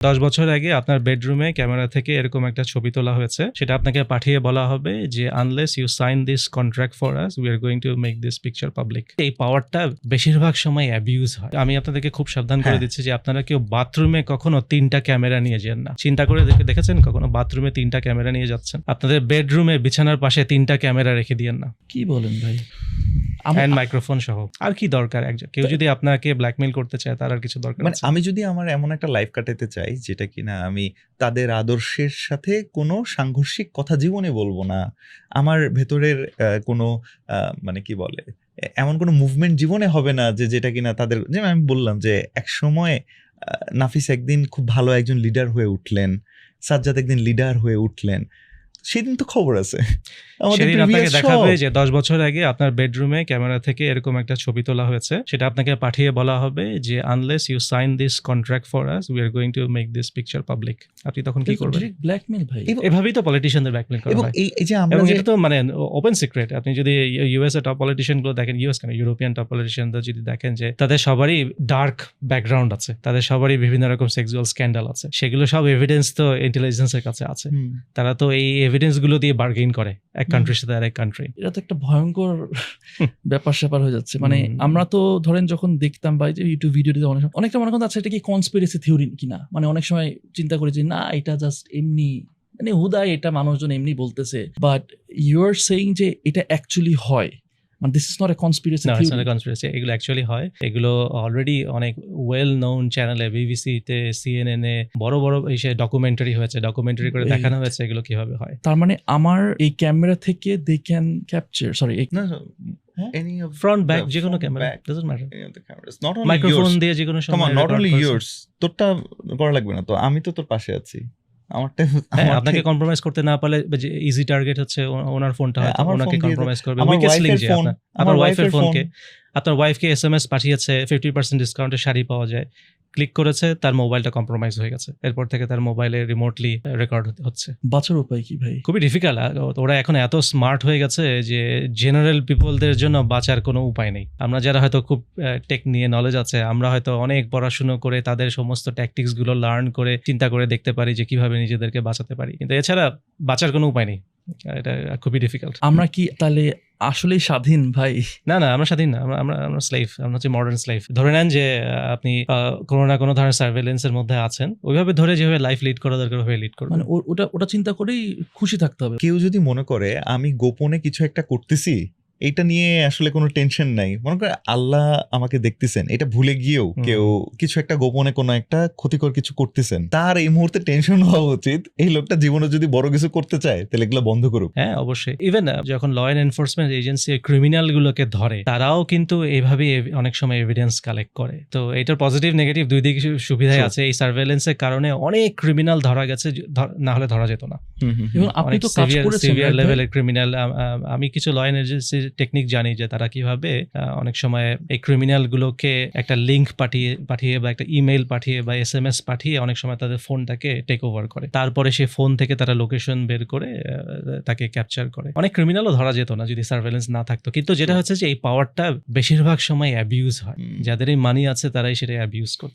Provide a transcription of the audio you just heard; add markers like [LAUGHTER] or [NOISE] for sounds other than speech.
দশ বছর আগে আপনার বেডরুমে ক্যামেরা থেকে এরকম একটা ছবি তোলা হয়েছে। সেটা আপনাকে পাঠিয়ে বলা হবে যে unless you sign this contract for us we are going to make this picture public এই পাওয়ারটা বেশিরভাগ সময় অ্যাবিউজ হয়। আমি আপনাদেরকে খুব সাবধান করে হ্যাঁ। দিচ্ছি যে আপনারা কেউ বাথরুমে কখনো তিনটা ক্যামেরা নিয়ে যান না। চিন্তা করে দেখে দেখেছেন কখনো বাথরুমে তিনটা ক্যামেরা নিয়ে যাচ্ছেন? আপনাদের বেডরুমে বিছানার পাশে তিনটা ক্যামেরা রেখে দিয়েন না। কি বলেন ভাই? হ্যান্ড মাইক্রোফোন সহ। আর কি দরকার একজন? কেউ যদি আপনাকে ব্ল্যাকমেল করতে চায় তার আর কিছু দরকার মানে? আমি যদি আমার এমন একটা লাইফ কাটাতে চাই যেটা কিনা আমি তাদের আদর্শের সাথে কোনো সাংঘর্ষিক কথা জীবনে বলব না। আমার ভেতরের কোনো মানে কি বলে এমন কোনো মুভমেন্ট জীবনে হবে না যে যেটা কিনা তাদের যেমন আমি বললাম যে এক সময় নাফিস একদিন খুব ভালো একজন লিডার হয়ে উঠলেন সাজ্জাদ একদিন লিডার হয়ে উঠলেন। সেদিন তো খবর আছে। সেদিন আপনাকে দেখাবে যে দশ বছর আগে আপনার বেডরুমে ক্যামেরা থেকে এরকম একটা ছবি তোলা হয়েছে। সেটা আপনাকে পাঠিয়ে বলা হবে যে unless you sign this contract for us we are going to make this picture public আপনি তখন কি করবেন? ব্ল্যাকমেল ভাই। এভাবেই তো পলিটিশিয়ানদের ব্ল্যাকমেল করা হয়। এই এই যে আমরা এটা তো মানে ওপেন সিক্রেট আপনি যদি ইউএস এর টপ পলিটিশিয়ানগুলো দেখেন ইউএস কেন? ইউরোপিয়ান টপ পলিটিশিয়ানদের যদি দেখেন যে তাদের সবারই ডার্ক ব্যাকগ্রাউন্ড আছে তাদের সবারই বিভিন্ন রকম সেক্সুয়াল স্ক্যান্ডাল আছে সেগুলো সব এভিডেন্স তো ইন্টেলিজেন্সের কাছে আছে। তারা তো এই এভিডেন্সগুলো দিয়ে বার্গেইন করে এক কান্ট্রির সাথে আর এক কান্ট্রি এটা তো একটা ভয়ঙ্কর [LAUGHS] ব্যাপার স্যাপার হয়ে যাচ্ছে। মানে আমরা তো ধরেন যখন দেখতাম বা যে ইউটিউব ভিডিওতে অনেক সময়- অনেকটা মনে করতাম আচ্ছা এটা কি কনস্পিরেসি থিওরি কিনা? মানে অনেক সময় চিন্তা করি যে না এটা জাস্ট এমনি মানে হুদায় এটা মানুষজন এমনি বলতেছে। বাট ইউ আর সেইং যে এটা অ্যাকচুয়ালি হয়। মানে this is not a conspiracy না থিওরি কনস্পিরেসি এগুলো অ্যাকচুয়ালি হয়। এগুলো অলরেডি অনেক ওয়েল নোন চ্যানেলে বিবিসিতে সিএনএন এ বড় বড় এসে ডকুমেন্টারি হয়েছে। ডকুমেন্টারি করে দেখানো হয়েছে এগুলো কীভাবে হয়। তার মানে আমার এই ক্যামেরা থেকে they can capture sorry. Any of front back the যে কোনো camera doesn't matter any of the cameras. Not only microphone দিয়ে যে কোনো Come on, সময় not only yours. তোরটা করা লাগবে না তো আমি তো তোর পাশে আছি। আমারটা হ্যাঁ আপনাকে কম্প্রোমাইজ করতে না পারলে ইজি টার্গেট হচ্ছে ওনার ফোনটা হ্যাঁ, হয়তো ওনাকে কম্প্রোমাইজ করবে। উইকেস্ট লিংক যে ফোন আপনার ওয়াইফের ফোন ফোনকে আপনার ওয়াইফকে এসএমএস পাঠিয়েছে ফিফটি পার্সেন্ট ডিসকাউন্টে শাড়ি পাওয়া যায়। ক্লিক করেছে তার মোবাইলটা কম্প্রোমাইজ হয়ে গেছে। এরপর থেকে তার মোবাইলে রিমোটলি রেকর্ড হচ্ছে। বাঁচার উপায় কি ভাই? খুবই ডিফিকাল্ট ওরা এখন এত স্মার্ট হয়ে গেছে যে জেনারেল পিপলদের জন্য বাঁচার কোনো উপায় নেই। আমরা যারা হয়তো খুব টেক নিয়ে নলেজ আছে আমরা হয়তো অনেক পড়াশুনো করে তাদের সমস্ত ট্যাকটিক্সগুলো লার্ন করে চিন্তা করে দেখতে পারি যে কীভাবে নিজেদেরকে বাঁচাতে পারি। কিন্তু এছাড়া বাঁচার কোনো উপায় নেই। এটা খুবই ডিফিকাল্ট আমরা কি তাহলে আসলে স্বাধীন ভাই? না না আমরা স্বাধীন না। আমরা আমরা স্লেভ আমরা হচ্ছে মডার্ন স্লেভ ধরে নেন যে আপনি আহ, কোনো না কোনো ধরনের সার্ভেলেন্সের মধ্যে আছেন ওইভাবে ধরে যেভাবে লাইফ লিড করা দরকার ওইভাবে লিড করবেন মানে ওটা ওটা চিন্তা করেই খুশি থাকতে হবে। কেউ যদি মনে করে আমি গোপনে কিছু একটা করতেছি এইটা নিয়ে আসলে কোনো টেনশন নাই। মনে করে আল্লাহ আমাকে দেখতেছেন এটা ভুলে গিয়েও কেউ কিছু একটা গোপনে কোনো একটা ক্ষতিকর কিছু করতেছেন তার এই মুহূর্তে টেনশন হওয়া উচিত এই লোকটা জীবনে যদি বড় কিছু করতে চায় তাহলে এগুলো বন্ধ করুক। হ্যাঁ অবশ্যই। ইভেন যখন law and enforcement agency criminal গুলোকে ধরে তারাও কিন্তু এইভাবেই এভ- অনেক সময় এভিডেন্স কালেক্ট করে। তো এটার পজিটিভ নেগেটিভ দুই দিকে সুবিধাই আছে। এই সার্ভেলেন্সের কারণে অনেক ক্রিমিনাল ধরা গেছে না হলে ধরা যেত না। এবং আপনি তো কাজ করেছেন লেভেলের ক্রিমিনাল আমি কিছু ল টেকনিক জানি যে তারা কীভাবে অনেক সময় এই ক্রিমিনাল গুলোকে একটা লিংক পাঠিয়ে পাঠিয়ে বা একটা ইমেল পাঠিয়ে বা এস এম এস পাঠিয়ে অনেক সময় তাদের ফোনটাকে টেক ওভার করে। তারপরে সেই ফোন থেকে তারা লোকেশন বের করে তাকে ক্যাপচার করে। অনেক ক্রিমিনালও ধরা যেত না যদি সার্ভেলেন্স না থাকতো। কিন্তু যেটা হচ্ছে যে এই পাওয়ারটা বেশিরভাগ সময় অ্যাবিউজ হয়। যাদের এই মানি আছে তারাই সেটা অ্যাবিউজ করছে।